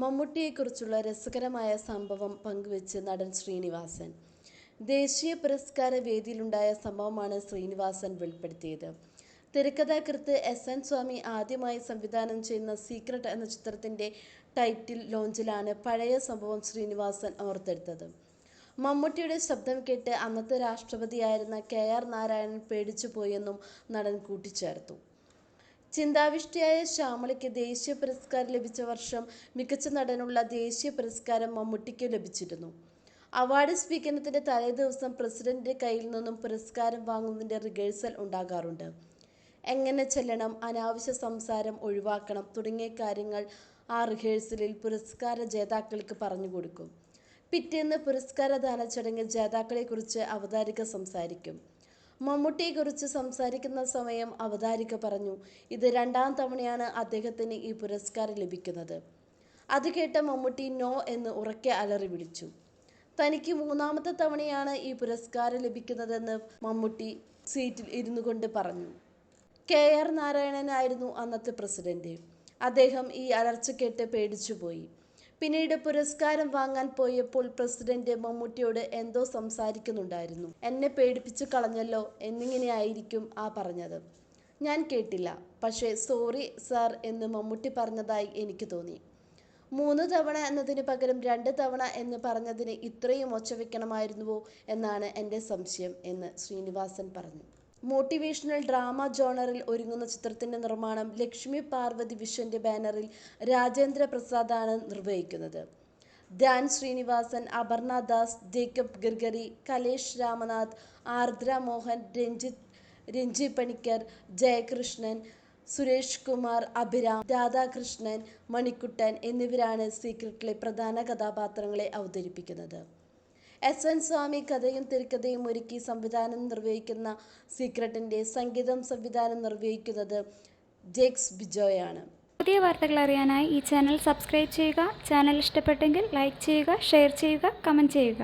മമ്മൂട്ടിയെക്കുറിച്ചുള്ള രസകരമായ സംഭവം പങ്കുവെച്ച് നടൻ ശ്രീനിവാസൻ. ദേശീയ പുരസ്കാര വേദിയിലുണ്ടായ സംഭവമാണ് ശ്രീനിവാസൻ വെളിപ്പെടുത്തിയത്. തിരക്കഥാകൃത്ത് എസ് എൻ സ്വാമി ആദ്യമായി സംവിധാനം ചെയ്യുന്ന സീക്രട്ട് എന്ന ചിത്രത്തിന്റെ ടൈറ്റിൽ ലോഞ്ചിലാണ് പഴയ സംഭവം ശ്രീനിവാസൻ ഓർത്തെടുത്തത്. മമ്മൂട്ടിയുടെ ശബ്ദം കേട്ട് അന്നത്തെ രാഷ്ട്രപതിയായിരുന്ന കെ ആർ നാരായണൻ പേടിച്ചു പോയെന്നും നടൻ കൂട്ടിച്ചേർത്തു. ചിന്താവിഷ്ടിയായ ശ്യാമളയ്ക്ക് ദേശീയ പുരസ്കാരം ലഭിച്ച വർഷം മികച്ച നടനുള്ള ദേശീയ പുരസ്കാരം മമ്മൂട്ടിക്ക് ലഭിച്ചിരുന്നു. അവാർഡ് സ്വീകരണത്തിന്റെ തലേദിവസം പ്രസിഡന്റിന്റെ കയ്യിൽ നിന്നും പുരസ്കാരം വാങ്ങുന്നതിന്റെ റിഹേഴ്സൽ ഉണ്ടാകാറുണ്ട്. എങ്ങനെ ചെല്ലണം അനാവശ്യ സംസാരം ഒഴിവാക്കണം തുടങ്ങിയ കാര്യങ്ങൾ ആ റിഹേഴ്സലിൽ പുരസ്കാര ജേതാക്കൾക്ക് പറഞ്ഞു കൊടുക്കും. പിറ്റേന്ന് പുരസ്കാരദാന ചടങ്ങിൽ ജേതാക്കളെക്കുറിച്ച് അവതാരിക സംസാരിക്കും. മമ്മൂട്ടിയെക്കുറിച്ച് സംസാരിക്കുന്ന സമയം അവതാരിക പറഞ്ഞു. ഇത് രണ്ടാം തവണയാണ് അദ്ദേഹത്തിന് ഈ പുരസ്കാരം ലഭിക്കുന്നത്. അത് കേട്ട മമ്മൂട്ടി നോ എന്ന് ഉറക്കെ അലറി വിളിച്ചു. തനിക്ക് മൂന്നാമത്തെ തവണയാണ് ഈ പുരസ്കാരം ലഭിക്കുന്നതെന്ന് മമ്മൂട്ടി സീറ്റിൽ ഇരുന്നു കൊണ്ട് പറഞ്ഞു. കെ ആർ നാരായണനായിരുന്നു അന്നത്തെ പ്രസിഡന്റ്. അദ്ദേഹം ഈ അലർച്ച കേട്ട് പേടിച്ചുപോയി. പിന്നീട് പുരസ്കാരം വാങ്ങാൻ പോയപ്പോൾ പ്രസിഡന്റ് മമ്മൂട്ടിയോട് എന്തോ സംസാരിക്കുന്നുണ്ടായിരുന്നു. എന്നെ പേടിപ്പിച്ചു കളഞ്ഞല്ലോ എന്നിങ്ങനെയായിരിക്കും ആ പറഞ്ഞത്. ഞാൻ കേട്ടില്ല. പക്ഷേ സോറി സാർ എന്ന് മമ്മൂട്ടി പറഞ്ഞതായി എനിക്ക് തോന്നി. മൂന്ന് തവണ എന്നതിന് പകരം രണ്ട് തവണ എന്ന് പറഞ്ഞതിന് ഇത്രയും ഒച്ച വെക്കണമായിരുന്നുവോ? എന്നാണ് എന്റെ സംശയം എന്ന് ശ്രീനിവാസൻ പറഞ്ഞു. മോട്ടിവേഷണൽ ഡ്രാമ ജോണറിൽ ഒരുങ്ങുന്ന ചിത്രത്തിന്റെ നിർമ്മാണം ലക്ഷ്മി പാർവതി വിഷന്റെ ബാനറിൽ രാജേന്ദ്ര പ്രസാദാണ് നിർവഹിക്കുന്നത്. ധ്യാൻ ശ്രീനിവാസൻ അപർണ ദാസ് ജേക്കബ് ഗർഗറി കലേഷ് രാമനാഥ് ആർദ്ര മോഹൻ രഞ്ജിത്ത് രഞ്ജി പണിക്കർ ജയകൃഷ്ണൻ സുരേഷ് കുമാർ അഭിരാം രാധാകൃഷ്ണൻ മണിക്കുട്ടൻ എന്നിവരാണ് സീക്രട്ടിലെ പ്രധാന കഥാപാത്രങ്ങളെ അവതരിപ്പിക്കുന്നത്. എസ് എൻ സ്വാമി കഥയും തിരക്കഥയും ഒരുക്കി സംവിധാനം നിർവഹിക്കുന്ന സീക്രട്ടിന്റെ സംഗീതം സംവിധാനം നിർവഹിക്കുന്നത് ജേക്സ് ബിജോയാണ്. പുതിയ വാർത്തകൾ അറിയാനായി ഈ ചാനൽ സബ്സ്ക്രൈബ് ചെയ്യുക ചാനൽ ഇഷ്ടപ്പെട്ടെങ്കിൽ ലൈക്ക് ചെയ്യുക ഷെയർ ചെയ്യുക കമന്റ് ചെയ്യുക.